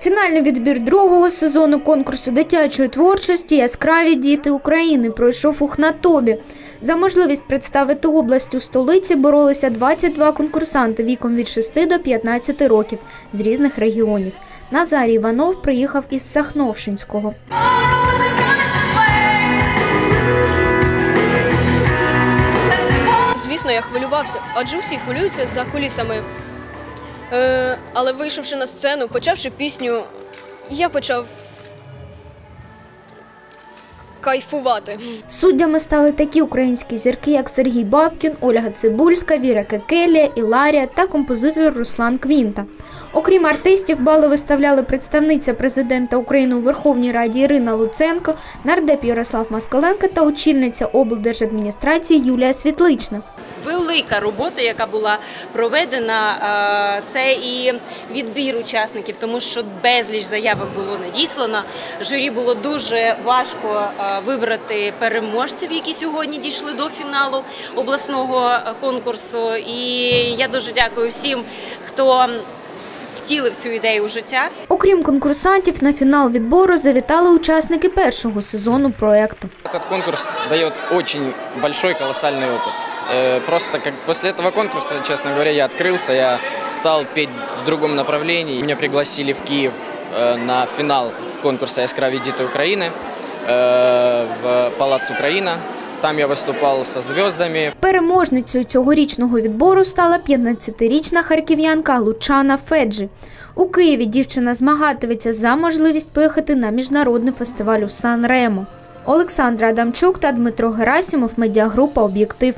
Фінальний відбір другого сезону конкурсу дитячої творчості Яскраві діти України пройшов у Хнатобі. За можливість представити область у столиці боролися 22 конкурсанти віком від 6 до 15 років з різних регіонів. Назарій Іванов приїхав із Сахновшинського. Звісно, я хвилювався, адже всі хвилюються за кулісами. Е, але вийшовши на сцену, почавши пісню, я почав кайфувати. Суддями стали такі українські зірки, як Сергій Бабкін, Ольга Цибульська, Віра Кекелія, Іларія та композитор Руслан Квінта. Окрім артистів, бали виставляли представниця президента України у Верховній Раді Ірина Луценко, нардеп Ярослав Москаленко та очільниця облдержадміністрації Юлія Світлична велика робота, яка була проведена. е, Це і відбір учасників, тому що безліч заявок було надіслано. Журі було дуже важко е, вибрати переможців, які сьогодні дійшли до фіналу обласного е, конкурсу. І я дуже дякую всім, хто втілив цю ідею у життя. Окрім конкурсантів, на фінал відбору завітали учасники першого сезону проекту. Этот конкурс дает очень большой, колоссальный опыт. Э, Просто как после этого конкурса, честно говоря, я открылся, я стал петь в другом направлении. Меня пригласили в Киев э, на финал конкурса «Яскраві діти України» э, в Палац Украина. Там я выступал со звездами. Переможницею цьогорічного відбору стала 15-річна харків'янка Лучана Феджі. У Києві дівчина змагатиметься за можливість поїхати на міжнародний фестиваль у Сан-Ремо. Олександра Адамчук та Дмитро Герасімов, медіагрупа Об'єктив.